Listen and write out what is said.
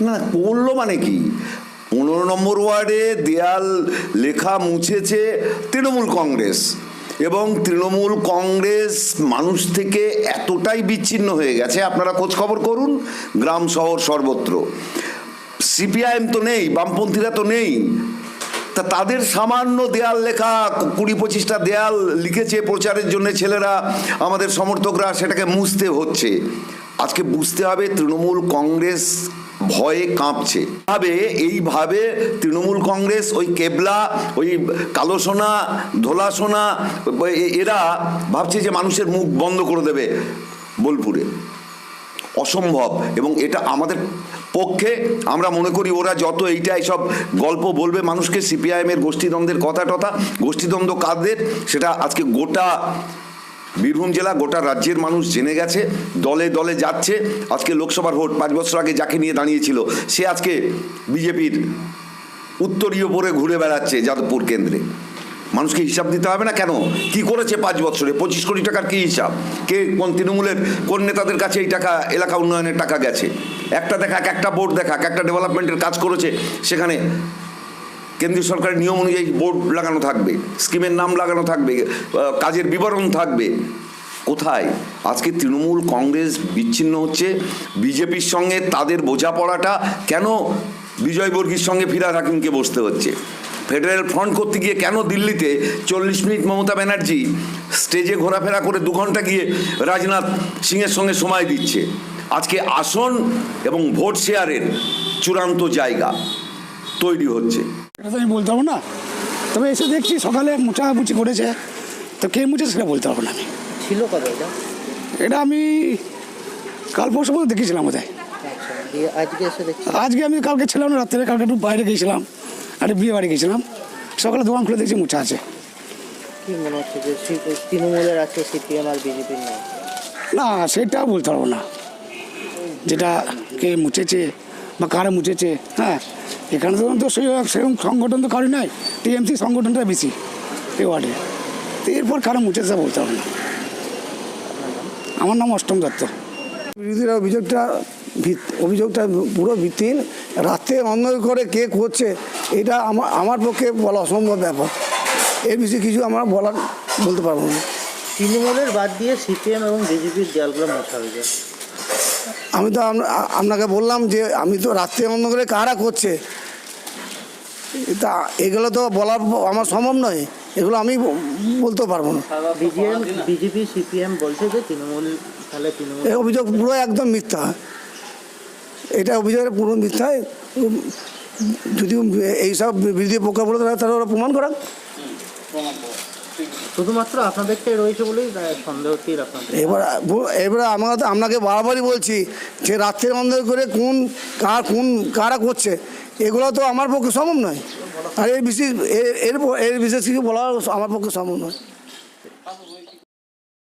না করল মানে কি? পনেরো নম্বর ওয়ার্ডে দেয়াল লেখা মুছেছে তৃণমূল কংগ্রেস। এবং তৃণমূল কংগ্রেস মানুষ থেকে এতটাই বিচ্ছিন্ন হয়ে গেছে, আপনারা খোঁজ খবর করুন, গ্রাম শহর সর্বত্র। সিপিআইএম তো নেই, বামপন্থীরা তো নেই। তা তাদের সামান্য দেয়াল লেখা, কুড়ি পঁচিশটা দেয়াল লিখেছে প্রচারের জন্য ছেলেরা, আমাদের সমর্থকরা, সেটাকে মুছতে হচ্ছে। আজকে বুঝতে হবে তৃণমূল কংগ্রেস ভয়ে কাঁপছে। ভাবে এইভাবে তৃণমূল কংগ্রেস, ওই কেবলা, ওই কালো সোনা, ধোলা সোনা এরা ভাবছে যে মানুষের মুখ বন্ধ করে দেবে বোলপুরে। অসম্ভব। এবং এটা আমাদের পক্ষে, আমরা মনে করি ওরা যত এইটা এইসব গল্প বলবে, মানুষকে সিপিআইএমের গোষ্ঠীদ্বন্দ্বের কথা টথা গোষ্ঠীদ্বন্দ্ব কাদের, সেটা আজকে গোটা বীরভূম জেলা গোটা রাজ্যের মানুষ জেনে গেছে, দলে দলে যাচ্ছে। আজকে লোকসভার ভোট পাঁচ বছর আগে যাকে নিয়ে দাঁড়িয়েছিল, সে আজকে বিজেপির উত্তরীয় পরে ঘুরে বেড়াচ্ছে যাদবপুর কেন্দ্রে। মানুষকে হিসাব দিতে হবে না কেন? কি করেছে পাঁচ বছরে? পঁচিশ কোটি টাকার কি হিসাব? কে কোন তৃণমূলের, কোন নেতাদের কাছে এই টাকা, এলাকা উন্নয়নের টাকা গেছে? একটা দেখাক, একটা বোর্ড দেখাক, একটা ডেভেলপমেন্টের কাজ করেছে, সেখানে কেন্দ্রীয় সরকারের নিয়ম অনুযায়ী বোর্ড লাগানো থাকবে, স্কিমের নাম লাগানো থাকবে কাজের বিবরণ থাকবে। কোথায়? আজকে তৃণমূল কংগ্রেস বিচ্ছিন্ন হচ্ছে, বিজেপির সঙ্গে তাদের বোঝাপড়াটা কেন বিজয়বর্গীর সঙ্গে ফিরাদ হাকিমকে বসতে হচ্ছে? ফেডারেল ফ্রন্ট করতে গিয়ে কেন দিল্লিতে চল্লিশ মিনিট মমতা ব্যানার্জি স্টেজে ঘোরাফেরা করে দু ঘণ্টা গিয়ে রাজনাথ সিংয়ের সঙ্গে সময় দিচ্ছে? আজকে আসন এবং ভোট শেয়ারের চূড়ান্ত জায়গা তৈরি হচ্ছে। এটা তো আমি বলতে পারব না। তবে এসে দেখছি সকালে মুছামুছি করেছে। তো কে মুছে সেটা বলতে পারব না আমি। ছিল কবে এটা? এটা আমি কাল পরশু পর্যন্ত দেখেছিলাম বোধহয়। আচ্ছা আজকে এসে দেখছি। আজকে আমি কালকে ছিলাম না রাত্রে কালকে একটু বাইরে গিয়েছিলাম একটা বিয়ে বাড়ি গেছিলাম সকালে দোকান খুলে দেখছি মুছা আছে। কি মনে হচ্ছে যে তৃণমূলের আছে সিপিএম আর বিজেপির নাই? না সেটা বলতে পারব না। যেটা কে মুছেছে বা কারা মুছেছে হ্যাঁ। এখানে তো তো সেই সেরকম সংগঠন তো কারোই নাই। টিএমসি সংগঠনটা বেশি এই ওয়ার্ডে। তো এরপর কারা মুছেছে বলতে হবে না। আমার নাম অষ্টম দত্ত। বিরোধীরা অভিযোগটা অভিযোগটা পুরো ভিত্তিহীন। রাত্রে অন্ধকার করে কে করছে এটা আমার আমার পক্ষে বলা অসম্ভব ব্যাপার। এর বিষয়ে কিছু আমরা বলার বলতে পারব না। তৃণমূলের বাদ দিয়ে সিপিএম এবং বিজেপির দেয়ালগুলো মোছা হয়ে যায়। আমি তো আপনাকে বললাম যে আমি তো রাত্রি রাত্রে অন্ধকারে কারা করছে? তা এগুলো তো বলার প- আমার সম্ভব নয়। এগুলো আমি বলতে পারব না। বিজেপি সিপিএম বলছে যে তৃণমূল তাহলে তৃণমূল এই অভিযোগ পুরো একদম মিথ্যা। এটা অভিযোগের পুরো মিথ্যা। যদি এইসব বিরোধী পক্ষ বলে তাহলে তাহলে ওরা প্রমাণ করান শুধুমাত্র আপনাদেরকে রয়েছে বলেই সন্দেহ তীর আপনাদের। এবার এবার আমরা আপনাকে বারবারই বলছি যে রাত্রের অন্ধ করে কোন কার, কোন কারা করছে, এগুলো তো আমার পক্ষে সম্ভব নয়। আর এই বিশেষ, এর এর বিশেষ কিছু বলা আমার পক্ষে সম্ভব নয়।